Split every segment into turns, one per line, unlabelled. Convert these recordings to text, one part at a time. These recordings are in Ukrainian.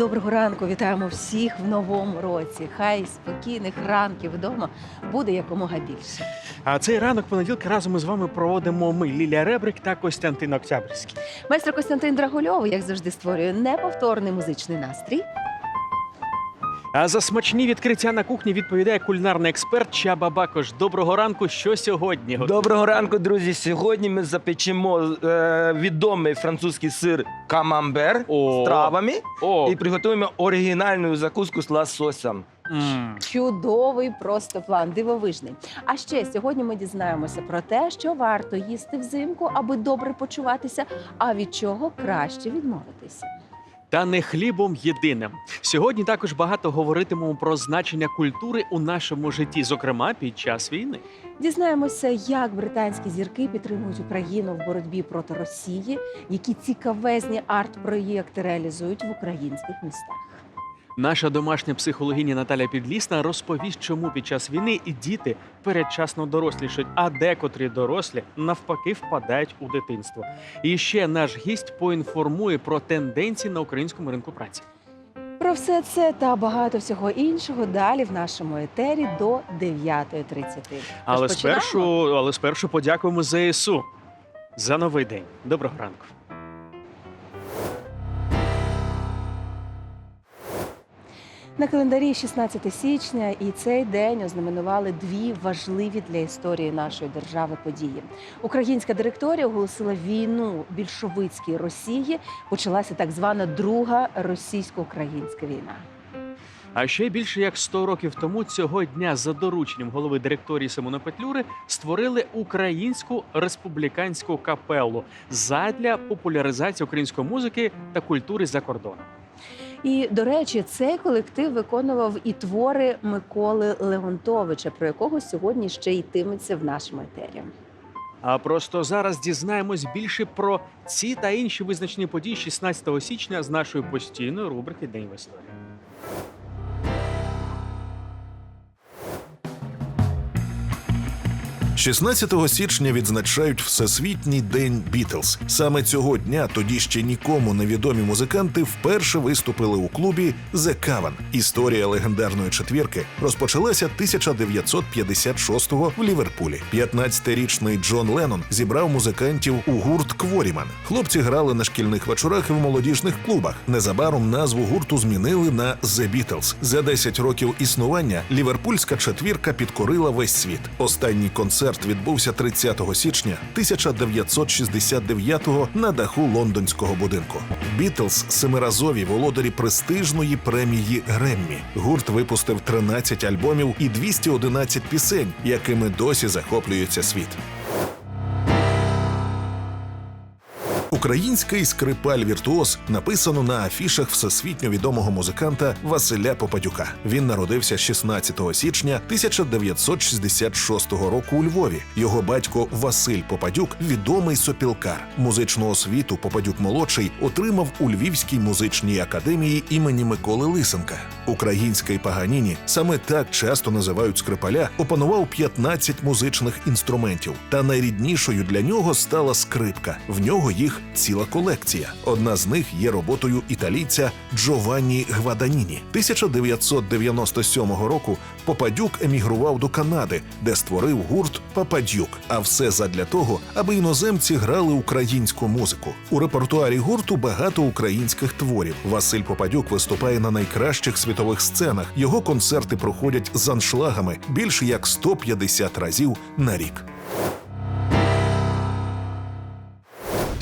Доброго ранку, вітаємо всіх в новому році. Хай спокійних ранків вдома буде якомога більше.
А цей ранок понеділка разом із вами проводимо ми Лілія Ребрик та Костянтин Октябрьський.
Майстер Костянтин Драгульов, як завжди, створює неповторний музичний настрій.
А за смачні відкриття на кухні відповідає кулінарний експерт Чаба Бакош. Доброго ранку. Що сьогодні?
Доброго ранку, друзі. Сьогодні ми запечемо е, відомий французький сир камамбер
О.
з травами
О,
і приготуємо оригінальну закуску з лососем.
м.
Чудовий просто план, дивовижний. А ще сьогодні ми дізнаємося про те, що варто їсти взимку, аби добре почуватися, а від чого краще відмовитися.
Та не хлібом єдиним. Сьогодні також багато говоритимемо про значення культури у нашому житті, зокрема під час війни.
Дізнаємося, як британські зірки підтримують Україну в боротьбі проти Росії, які цікавезні арт-проєкти реалізують в українських містах.
Наша домашня психологиня Наталя Підлісна розповість, чому під час війни і діти передчасно дорослішають, а декотрі дорослі навпаки впадають у дитинство. І ще наш гість поінформує про тенденції на українському ринку праці.
Про все це та багато всього іншого далі в нашому етері до 9.30. Тож
Але спершу, але спершу подякуємо ЗСУ за новий день. Доброго ранку.
На календарі 16 січня, і цей день ознаменували дві важливі для історії нашої держави події. Українська директорія оголосила війну більшовицькій Росії. Почалася так звана Друга російсько-українська війна.
А ще більше як 100 років тому цього дня за дорученням голови директорії Симона Петлюри створили українську республіканську капелу задля популяризації української музики та культури за кордоном.
І до речі, цей колектив виконував і твори Миколи Леонтовича, про якого сьогодні ще йтиметься в нашому етері.
А просто зараз дізнаємось більше про ці та інші визначні події 16 січня з нашої постійної рубрики День в історії.
– 16 січня відзначають Всесвітній день Бітлз. Саме цього дня тоді ще нікому невідомі музиканти вперше виступили у клубі The Cavern. Історія легендарної четвірки розпочалася 1956-го в Ліверпулі. 15-річний Джон Леннон зібрав музикантів у гурт Кворіман. Хлопці грали на шкільних вечорах і в молодіжних клубах. Незабаром назву гурту змінили на The Beatles. За 10 років існування ліверпульська четвірка підкорила весь світ. Останній концерт відбувся 30 січня 1969-го на даху лондонського будинку. Бітлз семиразові володарі престижної премії Греммі. Гурт випустив 13 альбомів і 211 пісень, якими досі захоплюється світ. Український скрипаль-віртуоз написано на афішах всесвітньо відомого музиканта Василя Попадюка. Він народився 16 січня 1966 року у Львові. Його батько Василь Попадюк відомий сопілкар. Музичну освіту Попадюк молодший отримав у Львівській музичній академії імені Миколи Лисенка. Український Паганіні саме так часто називають скрипаля. Опанував 15 музичних інструментів. Та найріднішою для нього стала скрипка. В нього їх ціла колекція. Одна з них є роботою італійця Джованні Гваданіні. 1997 року Попадюк емігрував до Канади, де створив гурт Пападюк. А все задля того, аби іноземці грали українську музику. У репертуарі гурту багато українських творів. Василь Попадюк виступає на найкращих світових сценах. Його концерти проходять з аншлагами більше як 150 разів на рік.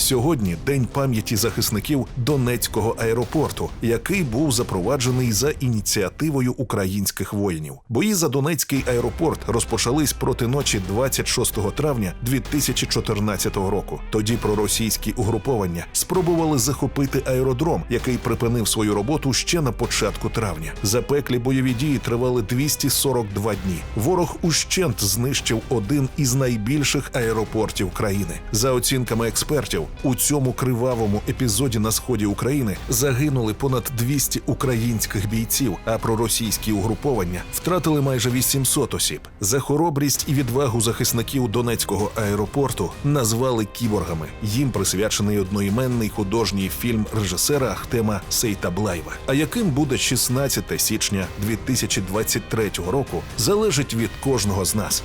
Сьогодні день пам'яті захисників Донецького аеропорту, який був запроваджений за ініціативою українських воїнів. Бої за Донецький аеропорт розпочались проти ночі 26 травня 2014 року. Тоді проросійські угруповання спробували захопити аеродром, який припинив свою роботу ще на початку травня. Запеклі бойові дії тривали 242 дні. Ворог ущент знищив один із найбільших аеропортів країни. За оцінками експертів, У цьому кривавому епізоді на сході України загинули понад 200 українських бійців, а проросійські угруповання втратили майже 800 осіб. За хоробрість і відвагу захисників Донецького аеропорту назвали кіборгами. Їм присвячений одноіменний художній фільм режисера Ахтема Сейтаблаєва. А яким буде 16 січня 2023 року, залежить від кожного з нас.